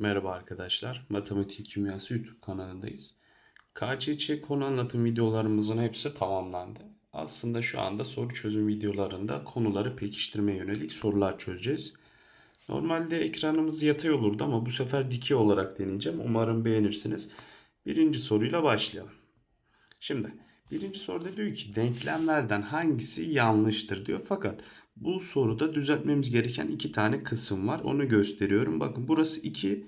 Merhaba arkadaşlar. Matematik Kimyası YouTube kanalındayız. KÇÇ konu anlatım videolarımızın hepsi tamamlandı. Aslında şu anda soru çözüm videolarında konuları pekiştirmeye yönelik sorular çözeceğiz. Normalde ekranımız yatay olurdu ama bu sefer dikey olarak deneyeceğim. Umarım beğenirsiniz. Birinci soruyla başlayalım. Şimdi birinci soruda diyor ki denklemlerden hangisi yanlıştır diyor. Fakat bu soruda düzeltmemiz gereken iki tane kısım var. Onu gösteriyorum. Bakın burası 2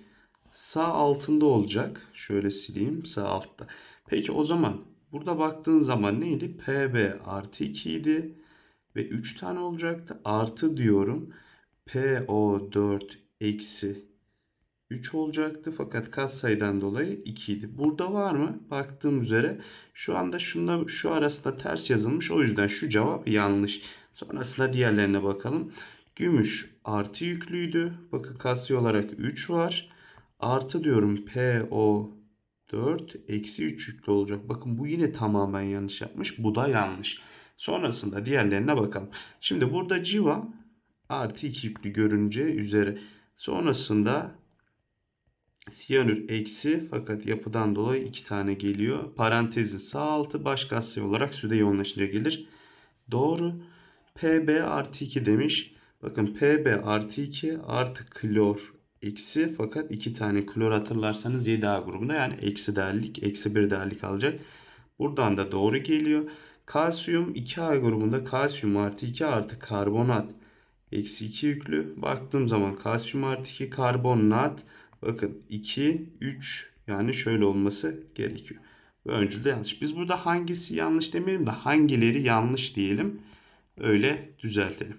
sağ altında olacak. Şöyle sileyim sağ altta. Peki o zaman burada baktığın zaman neydi? PB artı 2 idi. Ve 3 tane olacaktı. Artı diyorum. PO4 eksi 3 olacaktı fakat katsayıdan dolayı 2 idi. Burada var mı? Baktığım üzere şu anda şunda şu arasında ters yazılmış. O yüzden şu cevap yanlış. Sonrasında diğerlerine bakalım. Gümüş artı yüklüydü. Bakın katsayı olarak 3 var. Artı diyorum PO4 eksi 3 yüklü olacak. Bakın bu yine tamamen yanlış yapmış. Bu da yanlış. Sonrasında diğerlerine bakalım. Şimdi burada civa artı 2 yüklü görünce üzeri. Sonrasında siyanür eksi fakat yapıdan dolayı iki tane geliyor. Parantezin sağ altı baş katsayı olarak süde yoğunlaşınca gelir. Doğru. PB artı 2 demiş. Bakın PB artı 2 artı klor eksi fakat iki tane klor hatırlarsanız 7A grubunda yani eksi değerlik eksi 1 değerlik alacak. Buradan da doğru geliyor. Kalsiyum 2A grubunda kalsiyum artı 2 artı karbonat eksi 2 yüklü. Baktığım zaman kalsiyum artı 2 karbonat bakın 2 3 yani şöyle olması gerekiyor. Bu öncülde yanlış. Biz burada hangisi yanlış demeyelim de hangileri yanlış diyelim. Öyle düzeltelim.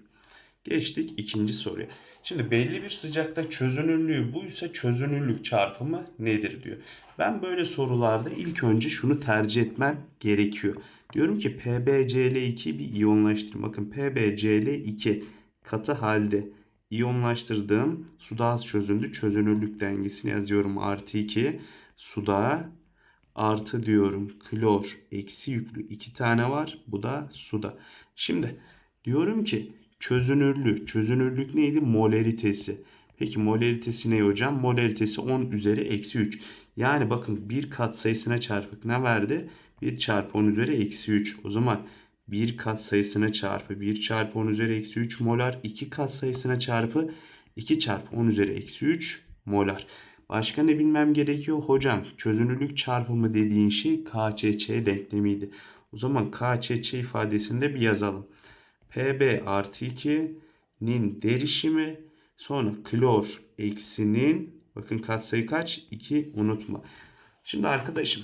Geçtik ikinci soruya. Şimdi belli bir sıcakta çözünürlüğü buysa çözünürlük çarpımı nedir diyor. Ben böyle sorularda ilk önce şunu tercih etmem gerekiyor. Diyorum ki PbCl2 bir iyonlaştırma. Bakın PbCl2 katı halde iyonlaştırdığım suda az çözündü. Çözünürlük dengesini yazıyorum. Artı 2 suda artı diyorum klor eksi yüklü iki tane var. Bu da suda. Şimdi diyorum ki çözünürlük. Çözünürlük neydi? Molaritesi. Peki molaritesi ne hocam? Molaritesi 10 üzeri eksi 3. Yani bakın bir kat sayısına çarpıp ne verdi? 1 çarpı 10 üzeri eksi 3. O zaman bir kat sayısına çarpı 1 çarpı 10 üzeri eksi 3 molar. 2 kat sayısına çarpı 2 çarpı 10 üzeri eksi 3 molar. Başka ne bilmem gerekiyor? Hocam çözünürlük çarpımı dediğin şey KÇÇ denklemiydi. O zaman KÇÇ ifadesini de bir yazalım. PB artı 2'nin derişimi sonra klor eksinin bakın katsayı kaç? 2 unutma. Şimdi arkadaşım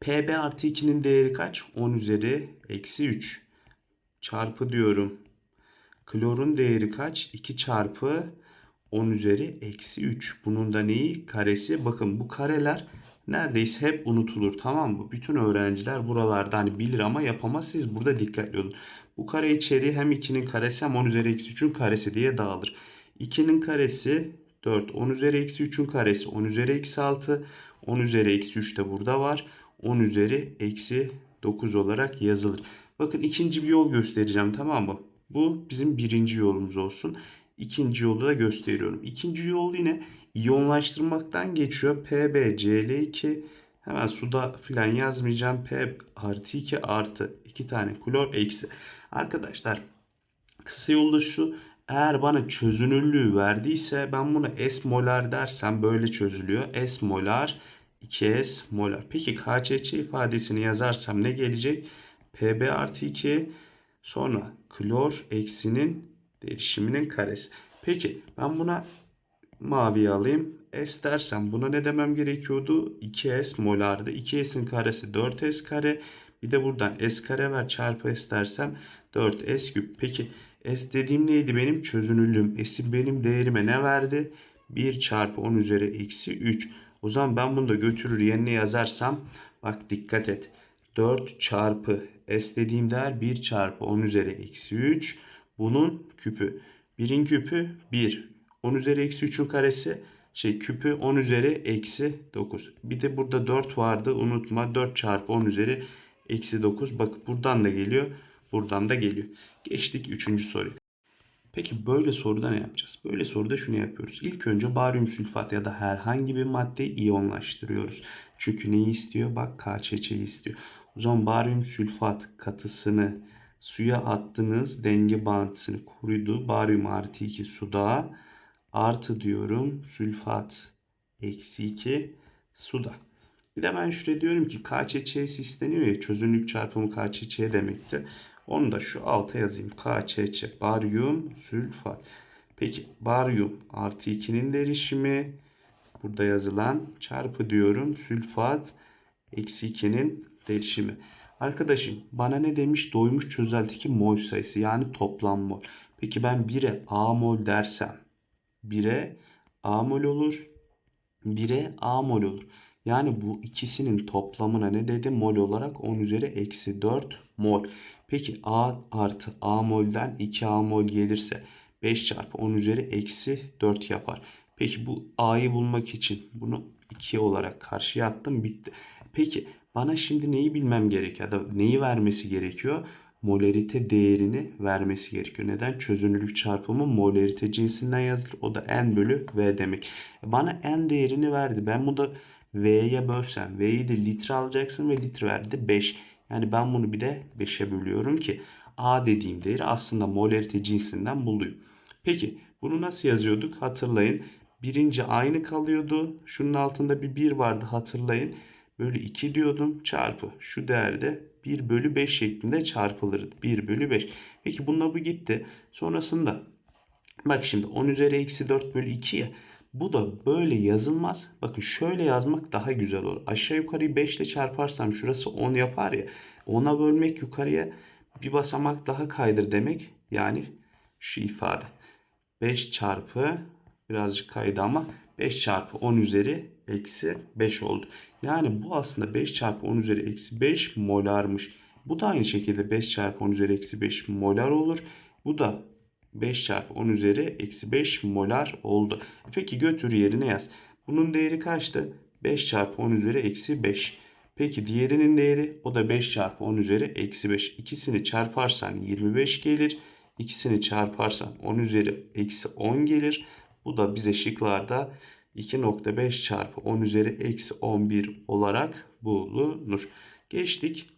PB artı 2'nin değeri kaç? 10 üzeri eksi 3 çarpı diyorum. Klorun değeri kaç? 2 çarpı 10 üzeri eksi 3. Bunun da neyi? Karesi. Bakın bu kareler neredeyse hep unutulur tamam mı? Bütün öğrenciler buralarda hani bilir ama yapamaz. Siz burada dikkatli olun. Bu kare içeriği hem 2'nin karesi hem 10 üzeri eksi 3'ün karesi diye dağılır. 2'nin karesi 4. 10 üzeri eksi 3'ün karesi 10 üzeri eksi 6. 10 üzeri eksi 3 de burada var. 10 üzeri eksi 9 olarak yazılır. Bakın ikinci bir yol göstereceğim tamam mı? Bu bizim birinci yolumuz olsun. İkinci yolu da gösteriyorum. İkinci yol yine iyonlaştırmaktan geçiyor. PbCl2 hemen suda filan yazmayacağım. P artı 2 artı 2 tane klor eksi. Arkadaşlar kısa yolda şu eğer bana çözünürlüğü verdiyse ben buna S molar dersem böyle çözülüyor. S molar 2S molar. Peki KÇÇ ifadesini yazarsam ne gelecek? Pb artı 2 sonra klor eksinin derişiminin karesi. Peki ben buna mavi alayım. S dersem buna ne demem gerekiyordu? 2S molardı. 2S'in karesi 4S kare. Bir de buradan S kare ver çarpı S dersem 4S küp. Peki S dediğim neydi benim? Çözünürlüğüm. S'in benim değerime ne verdi? 1 çarpı 10 üzeri eksi 3. O zaman ben bunu da götürür yerine yazarsam bak dikkat et. 4 çarpı S dediğim değer 1 çarpı 10 üzeri eksi 3. Bunun küpü. 1'in küpü 1. 10 üzeri eksi 3'ün karesi şey küpü 10 üzeri eksi 9. Bir de burada 4 vardı unutma 4 çarpı 10 üzeri eksi 9. Bak buradan da geliyor buradan da geliyor. Geçtik 3. soruya. Peki böyle soruda ne yapacağız? Böyle soruda şunu yapıyoruz. İlk önce baryum sülfat ya da herhangi bir maddeyi iyonlaştırıyoruz. Çünkü neyi istiyor? Bak KÇÇ'yi istiyor. O zaman baryum sülfat katısını suya attınız. Denge bağıntısını kurudu. Baryum artı 2 suda. Artı diyorum sülfat eksi 2 suda. Bir de ben şuraya diyorum ki KÇÇ'si isteniyor ya çözünürlük çarpımı KÇÇ demekti. Onu da şu alta yazayım. KÇÇ baryum sülfat. Peki baryum artı 2'nin derişimi burada yazılan çarpı diyorum sülfat eksi 2'nin derişimi. Arkadaşım bana ne demiş? Doymuş çözeltideki mol sayısı yani toplam mol. Peki ben 1'e A mol dersem 1'e A mol olur. 1'e A mol olur. Yani bu ikisinin toplamına ne dedi? Mol olarak 10 üzeri eksi 4 mol. Peki A artı A molden 2A mol gelirse 5 çarpı 10 üzeri eksi 4 yapar. Peki bu A'yı bulmak için bunu 2 olarak karşıya attım bitti. Peki bana şimdi neyi bilmem gerekiyor ya da neyi vermesi gerekiyor? Molarite değerini vermesi gerekiyor. Neden? Çözünürlük çarpımı molarite cinsinden yazılır. O da n bölü v demek. Bana n değerini verdi. Ben bunu da v'ye bölsem. V'yi de litre alacaksın ve litre verdi 5. Yani ben bunu bir de 5'e bölüyorum ki a dediğim değeri aslında molarite cinsinden bulayım. Peki bunu nasıl yazıyorduk? Hatırlayın. Birinci aynı kalıyordu. Şunun altında bir 1 vardı hatırlayın. Bölü 2 diyordum çarpı. Şu değerde 1 bölü 5 şeklinde çarpılırdı. 1 bölü 5. Peki bununla bu gitti. Sonrasında bak şimdi 10 üzeri eksi 4 bölü 2 ya. Bu da böyle yazılmaz. Bakın şöyle yazmak daha güzel olur. Aşağı yukarıyı 5 ile çarparsam şurası 10 yapar ya. 10'a bölmek yukarıya bir basamak daha kaydır demek. Yani şu ifade. 5 çarpı birazcık kaydı ama 5 çarpı 10 üzeri eksi 5 oldu. Yani bu aslında 5 çarpı 10 üzeri eksi 5 molarmış. Bu da aynı şekilde 5 çarpı 10 üzeri eksi 5 molar olur. Bu da 5 çarpı 10 üzeri eksi 5 molar oldu. Peki götür yerine yaz. Bunun değeri kaçtı? 5 çarpı 10 üzeri eksi 5. Peki diğerinin değeri o da 5 çarpı 10 üzeri eksi 5. İkisini çarparsan 25 gelir. İkisini çarparsan 10 üzeri eksi 10 gelir. Bu da bize şıklarda 2.5 çarpı 10 üzeri eksi 11 olarak bulunur. Geçtik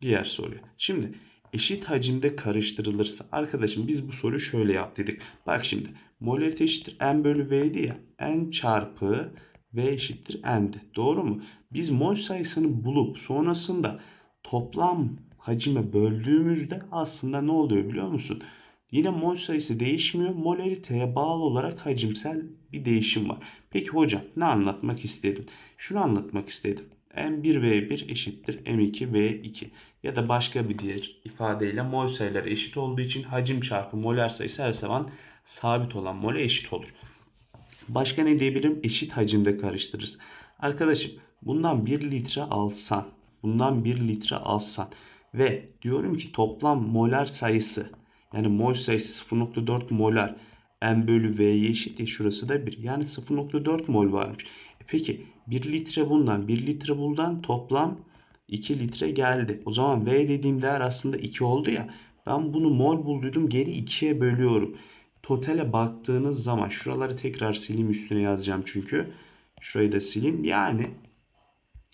diğer soruya. Şimdi eşit hacimde karıştırılırsa arkadaşım biz bu soruyu şöyle yaptık. Bak şimdi molarite eşittir n bölü v'di ya n çarpı v eşittir n'di. Doğru mu? Biz mol sayısını bulup sonrasında toplam hacime böldüğümüzde aslında ne oluyor biliyor musun? Yine mol sayısı değişmiyor. Molariteye bağlı olarak hacimsel bir değişim var. Peki hocam ne anlatmak istedin? Şunu anlatmak istedim. M1V1 eşittir M2V2 ya da başka bir diğer ifadeyle mol sayıları eşit olduğu için hacim çarpı molar sayısı her zaman sabit olan mole eşit olur. Başka ne diyebilirim? Eşit hacimde karıştırırız. Arkadaşım bundan 1 litre alsan, bundan 1 litre alsan ve diyorum ki toplam molar sayısı yani mol sayısı 0.4 molar m bölü v'ye eşit ya şurası da 1. Yani 0.4 mol varmış. E peki 1 litre bundan 1 litre bundan toplam 2 litre geldi. O zaman v dediğim değer aslında 2 oldu ya. Ben bunu mol bulduydum geri 2'ye bölüyorum. Totale baktığınız zaman şuraları tekrar sileyim üstüne yazacağım çünkü. Şurayı da sileyim. Yani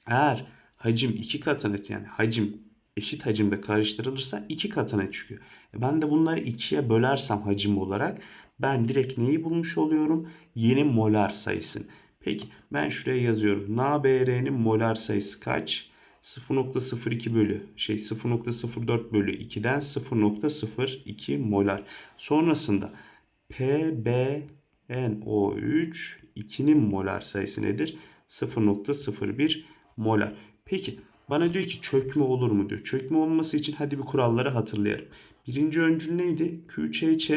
eğer hacim 2 katına yani hacim eşit hacimde karıştırılırsa 2 katına çıkıyor. E ben de bunları 2'ye bölersem hacim olarak ben direkt neyi bulmuş oluyorum? Yeni molar sayısını. Peki ben şuraya yazıyorum. NaBr'nin molar sayısı kaç? 0.02 bölü şey 0.04 bölü 2'den 0.02 molar. Sonrasında PbNO3 2'nin molar sayısı nedir? 0.01 molar. Peki bana diyor ki çökme olur mu diyor. Çökme olması için hadi bir kuralları hatırlayalım. Birinci öncül neydi? QÇÇ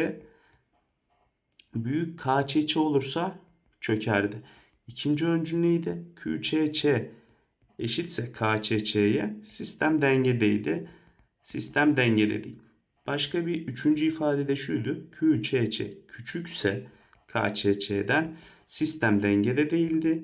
büyük KÇÇ olursa çökerdi. İkinci öncül neydi? QÇÇ eşitse KÇÇ'ye sistem dengedeydi. Sistem dengede değil. Başka bir üçüncü ifade de şuydu. QÇÇ küçükse KÇÇ'den sistem dengede değildi.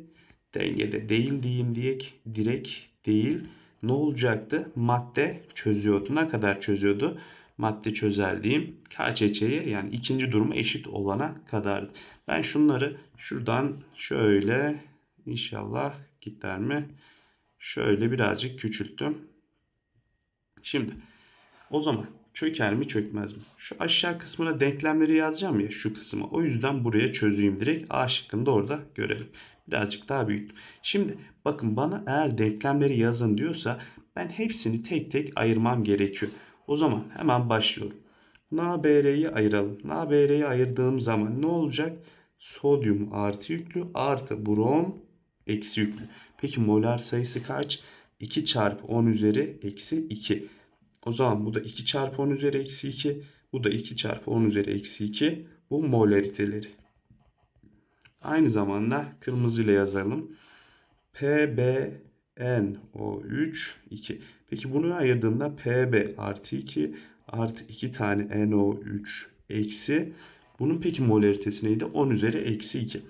Dengede değil diyeyim diye direkt değil. Ne olacaktı? Madde çözüyordu. Ne kadar çözüyordu? madde çözelliğim KÇÇ'ye yani ikinci duruma eşit olana kadardı. Ben şunları şuradan şöyle inşallah gider mi? Şöyle birazcık küçülttüm. Şimdi o zaman çöker mi çökmez mi? Şu aşağı kısmına denklemleri yazacağım ya şu kısma. O yüzden buraya çözeyim direkt. A şıkkını da orada görelim. Birazcık daha büyüttüm. Şimdi bakın bana eğer denklemleri yazın diyorsa ben hepsini tek tek ayırmam gerekiyor. O zaman hemen başlıyorum. NaBr'yi ayıralım. NaBr'yi ayırdığım zaman ne olacak? Sodyum artı yüklü artı brom eksi yüklü. Peki molar sayısı kaç? 2 çarpı 10 üzeri eksi 2. O zaman bu da 2 çarpı 10 üzeri eksi 2. Bu da 2 çarpı 10 üzeri eksi 2. Bu molariteleri. Aynı zamanda kırmızı ile yazalım. PbNO3 2. Peki bunu ayırdığımda Pb artı 2 artı 2 tane NO3 eksi. Bunun peki molaritesi neydi? 10 üzeri eksi 2.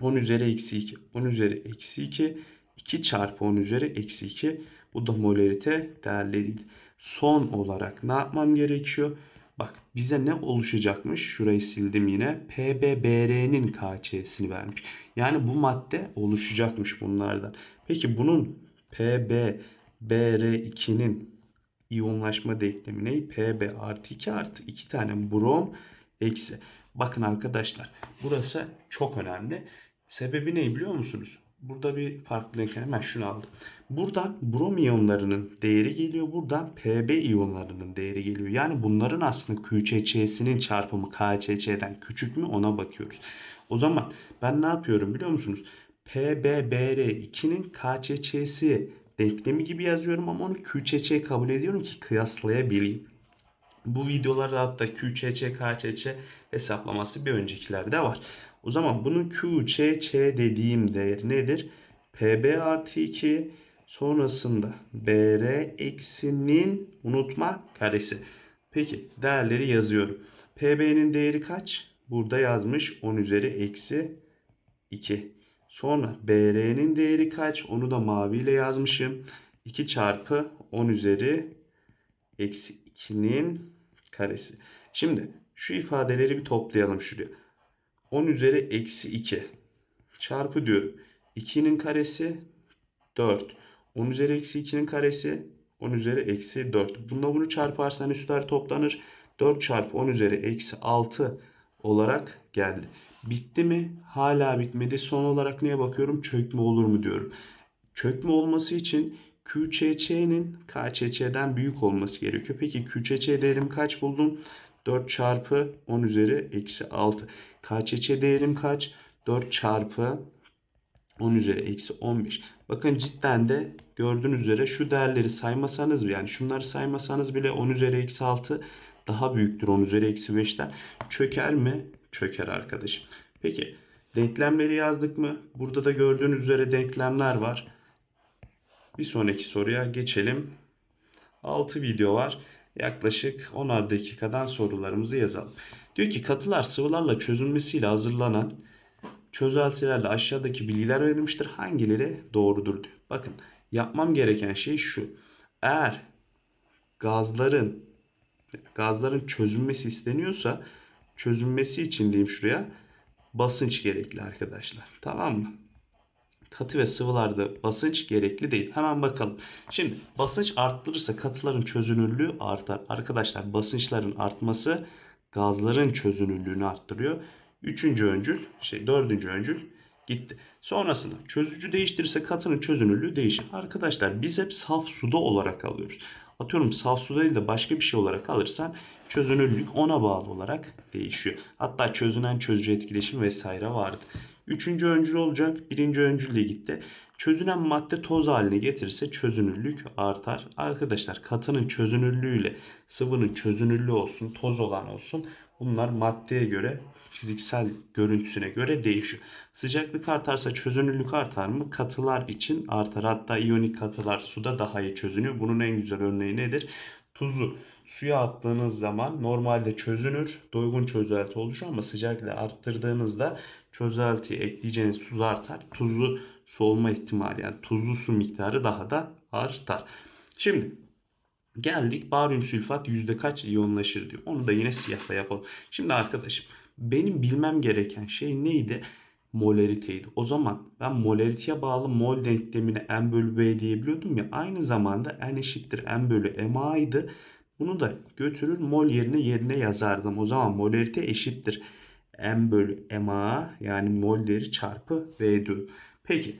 10 üzeri eksi 2. 10 üzeri eksi 2. 2 çarpı 10 üzeri eksi 2. Bu da molarite değerleriydi. Son olarak ne yapmam gerekiyor? Bak bize ne oluşacakmış? Şurayı sildim yine. PBBR'nin KÇ'sini vermiş. Yani bu madde oluşacakmış bunlardan. Peki bunun PBBR2'nin iyonlaşma denklemi ne? PB artı 2 artı 2 tane brom eksi. Bakın arkadaşlar burası çok önemli. Sebebi ne biliyor musunuz? Burada bir farklı renk hemen şunu aldım. Buradan brom iyonlarının değeri geliyor. Buradan Pb iyonlarının değeri geliyor. Yani bunların aslında QÇÇ'sinin çarpımı KÇÇ'den küçük mü ona bakıyoruz. O zaman ben ne yapıyorum biliyor musunuz? PBBR2'nin KÇÇ'si denklemi gibi yazıyorum ama onu QÇÇ kabul ediyorum ki kıyaslayabileyim. Bu videolarda hatta QÇÇ, KÇÇ hesaplaması bir öncekilerde var. O zaman bunun QÇÇ dediğim değer nedir? PB artı 2 sonrasında BR eksinin unutma karesi. Peki değerleri yazıyorum. PB'nin değeri kaç? Burada yazmış 10 üzeri eksi 2. Sonra BR'nin değeri kaç? Onu da maviyle yazmışım. 2 çarpı 10 üzeri eksi 2'nin karesi. Şimdi şu ifadeleri bir toplayalım şuraya. 10 üzeri eksi 2 çarpı diyorum. 2'nin karesi 4. 10 üzeri eksi 2'nin karesi 10 üzeri eksi 4. Bununla bunu çarparsan üstler toplanır. 4 çarpı 10 üzeri eksi 6 olarak geldi. Bitti mi? Hala bitmedi. Son olarak neye bakıyorum? Çökme olur mu diyorum. Çökme olması için QÇÇ'nin KÇÇ'den büyük olması gerekiyor. Peki QÇÇ değerim kaç buldum? 4 çarpı 10 üzeri eksi 6. KÇÇ değerim kaç? 4 çarpı 10 üzeri eksi 15. Bakın cidden de gördüğünüz üzere şu değerleri saymasanız yani şunları saymasanız bile 10 üzeri eksi 6 daha büyüktür 10 üzeri eksi 5'ten. Çöker mi? Çöker arkadaşım. Peki denklemleri yazdık mı? Burada da gördüğünüz üzere denklemler var. Bir sonraki soruya geçelim. 6 video var. Yaklaşık 10'ar dakikadan sorularımızı yazalım. Diyor ki katılar sıvılarla çözülmesiyle hazırlanan çözeltilerle aşağıdaki bilgiler verilmiştir. Hangileri doğrudur diyor. Bakın yapmam gereken şey şu. Eğer gazların gazların çözülmesi isteniyorsa çözülmesi için diyeyim şuraya basınç gerekli arkadaşlar. Tamam mı? Katı ve sıvılarda basınç gerekli değil. Hemen bakalım. Şimdi basınç arttırırsa katıların çözünürlüğü artar. Arkadaşlar basınçların artması gazların çözünürlüğünü arttırıyor. Üçüncü öncül, şey dördüncü öncül gitti. Sonrasında çözücü değiştirirse katının çözünürlüğü değişir. Arkadaşlar biz hep saf suda olarak alıyoruz. Atıyorum saf su değil de başka bir şey olarak alırsan çözünürlük ona bağlı olarak değişiyor. Hatta çözünen çözücü etkileşim vesaire vardı. Üçüncü öncül olacak. Birinci öncül de gitti. Çözünen madde toz haline getirirse çözünürlük artar. Arkadaşlar katının çözünürlüğüyle sıvının çözünürlüğü olsun, toz olan olsun bunlar maddeye göre fiziksel görüntüsüne göre değişiyor. Sıcaklık artarsa çözünürlük artar mı? Katılar için artar. Hatta iyonik katılar suda daha iyi çözünüyor. Bunun en güzel örneği nedir? Tuzu suya attığınız zaman normalde çözünür, doygun çözelti oluşur ama sıcaklığı arttırdığınızda çözeltiye ekleyeceğiniz tuz artar. Tuzlu soğuma ihtimali yani tuzlu su miktarı daha da artar. Şimdi Geldik baryum sülfat yüzde kaç iyonlaşır diyor. Onu da yine siyahla yapalım. Şimdi arkadaşım benim bilmem gereken şey neydi? Molariteydi. O zaman ben molariteye bağlı mol denklemine m bölü b diyebiliyordum ya. Aynı zamanda n eşittir m bölü ma'ydı. Bunu da götürür mol yerine yerine yazardım. O zaman molarite eşittir m bölü ma yani mol değeri çarpı v diyorum. Peki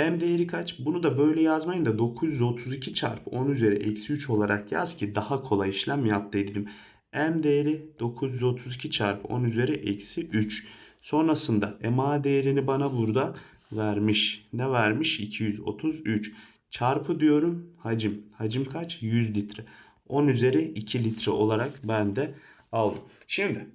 M değeri kaç? Bunu da böyle yazmayın da 932 çarpı 10 üzeri eksi 3 olarak yaz ki daha kolay işlem yap dedim. M değeri 932 çarpı 10 üzeri eksi 3. Sonrasında MA değerini bana burada vermiş. Ne vermiş? 233. Çarpı diyorum hacim. Hacim kaç? 100 litre. 10 üzeri 2 litre olarak ben de aldım. Şimdi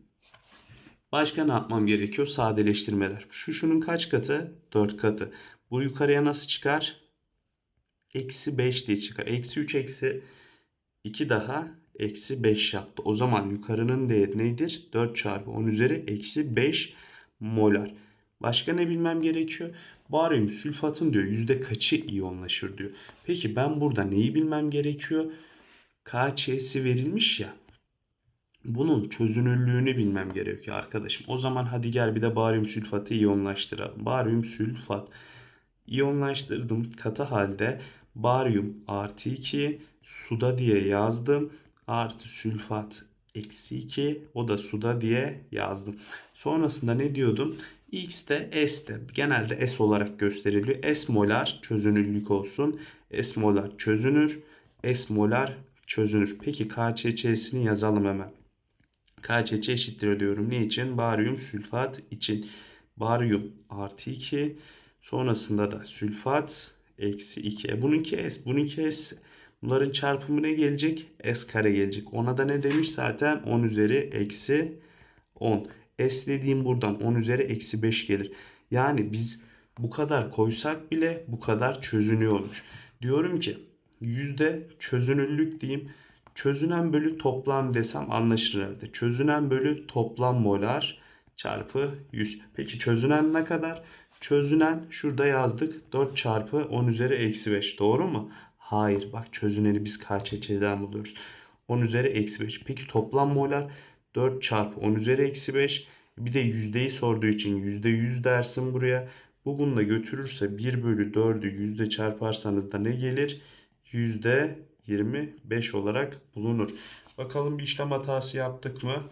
başka ne yapmam gerekiyor? Sadeleştirmeler. Şu şunun kaç katı? 4 katı. Bu yukarıya nasıl çıkar? Eksi 5 diye çıkar. Eksi 3 eksi 2 daha eksi 5 yaptı. O zaman yukarının değeri nedir? 4 çarpı 10 üzeri eksi 5 molar. Başka ne bilmem gerekiyor? Baryum sülfatın diyor yüzde kaçı iyonlaşır diyor. Peki ben burada neyi bilmem gerekiyor? KÇ'si verilmiş ya. Bunun çözünürlüğünü bilmem gerekiyor arkadaşım. O zaman hadi gel bir de baryum sülfatı iyonlaştıralım. Baryum sülfat iyonlaştırdım katı halde baryum artı 2 suda diye yazdım. Artı sülfat eksi 2 o da suda diye yazdım. Sonrasında ne diyordum? X de S de genelde S olarak gösteriliyor. S molar çözünürlük olsun. S molar çözünür. S molar çözünür. Peki KÇÇ'sini yazalım hemen. KÇÇ eşittir diyorum. Ne için? Baryum sülfat için. Baryum artı 2 Sonrasında da sülfat eksi 2. E bununki S, bununki S. Bunların çarpımı ne gelecek? S kare gelecek. Ona da ne demiş zaten? 10 üzeri eksi 10. S dediğim buradan 10 üzeri eksi 5 gelir. Yani biz bu kadar koysak bile bu kadar çözünüyormuş. Diyorum ki yüzde çözünürlük diyeyim. Çözünen bölü toplam desem anlaşılır herhalde. Çözünen bölü toplam molar çarpı 100. Peki çözünen ne kadar? Çözünen şurada yazdık 4 çarpı 10 üzeri eksi 5 doğru mu? Hayır bak çözüneni biz KÇÇ'den buluyoruz. 10 üzeri eksi 5. Peki toplam molar 4 çarpı 10 üzeri eksi 5. Bir de yüzdeyi sorduğu için yüzde yüz dersin buraya. Bu bununla götürürse 1 bölü 4'ü yüzde çarparsanız da ne gelir? Yüzde 25 olarak bulunur. Bakalım bir işlem hatası yaptık mı?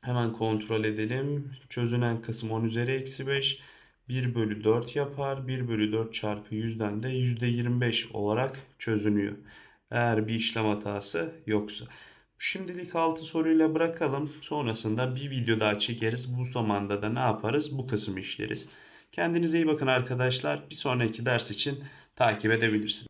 Hemen kontrol edelim. Çözünen kısım 10 üzeri eksi 5. 1 bölü 4 yapar. 1 bölü 4 çarpı 100'den de %25 olarak çözünüyor. Eğer bir işlem hatası yoksa. Şimdilik 6 soruyla bırakalım. Sonrasında bir video daha çekeriz. Bu zamanda da ne yaparız? Bu kısmı işleriz. Kendinize iyi bakın arkadaşlar. Bir sonraki ders için takip edebilirsiniz.